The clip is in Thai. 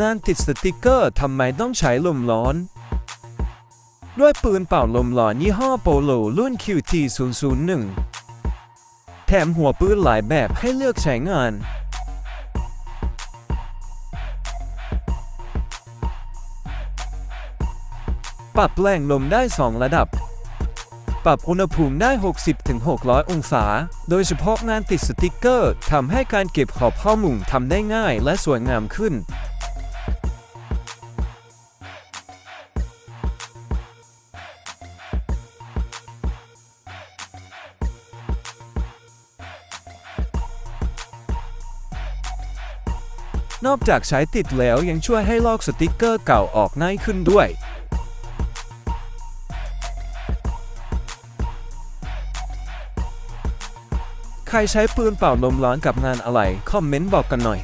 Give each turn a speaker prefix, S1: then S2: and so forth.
S1: งานติดสติกเกอร์ทำไมต้องใช้ลมร้อน ด้วยปืนเป่าลมร้อนยี่ห้อโปโลรุ่น QT001 แถมหัวปืนหลายแบบให้เลือกใช้งาน ปรับแรงลมได้ 2 ระดับ ปรับอุณหภูมิได้ 60-600 องศา โดยเฉพาะงานติดสติกเกอร์ทำให้การเก็บขอบข้อมูลทำได้ง่ายและสวยงามขึ้น นอกจากใช้ติดแล้วยังช่วยให้ลอกสติกเกอร์เก่าออกง่ายขึ้นด้วย ใครใช้ปืนเป่าลมร้อนกับงานอะไร คอมเมนต์บอกกันหน่อย